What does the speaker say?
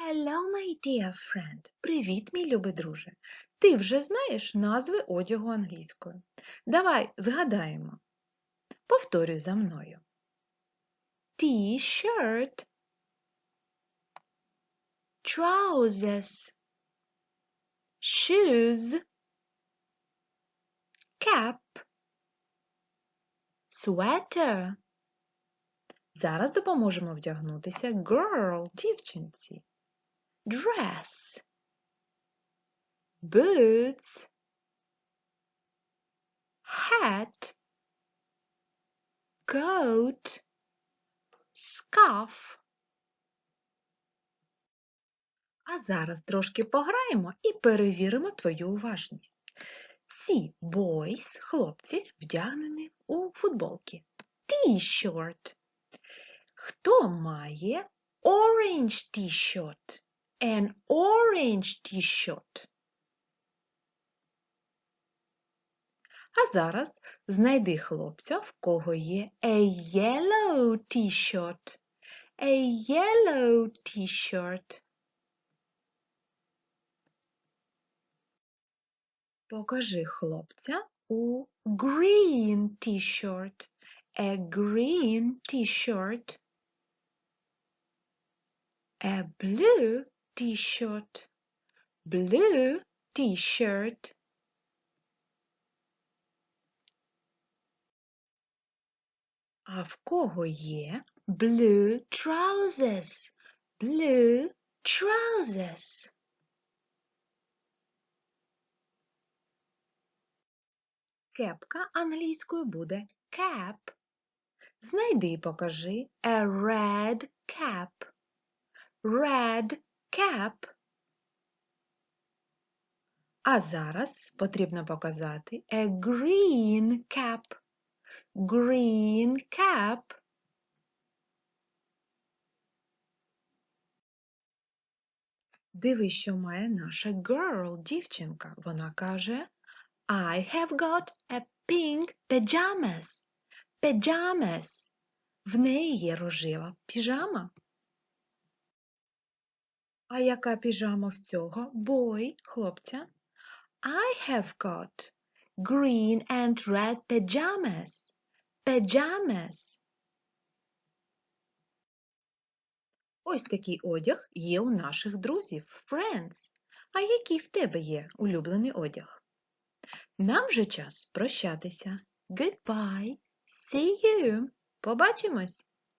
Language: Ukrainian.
Hello, my dear friend. Привіт, мій любий друже. Ти вже знаєш назви одягу англійською. Давай згадаємо. Повторюй за мною. T-shirt, trousers, shoes, cap, sweater. Зараз допоможемо вдягнутися girl, дівчинці. Dress, boots, hat, coat, scarf. А зараз трошки пограємо і перевіримо твою уважність. Всі boys, хлопці, вдягнені у футболки. T-shirt. Хто має orange t-shirt? An orange t-shirt. А зараз знайди хлопця, в кого є a yellow t-shirt. A yellow t-shirt. Покажи хлопця у green t-shirt. A green t-shirt. A blue t-shirt. Blue t-shirt. А в кого є blue trousers? Blue trousers. Кепка англійською буде cap. Знайди і покажи a red cap. Red cap. А зараз потрібно показати a green cap. Green cap. Диви, що має наша girl, дівчинка. Вона каже I have got a pink pajamas. Pajamas. В неї є рожева піжама. А яка піжама в цього? Бой, хлопця. I have got green and red pajamas. Pajamas. Ось такий одяг є у наших друзів, friends. А який в тебе є улюблений одяг? Нам вже час прощатися. Goodbye. See you. Побачимось.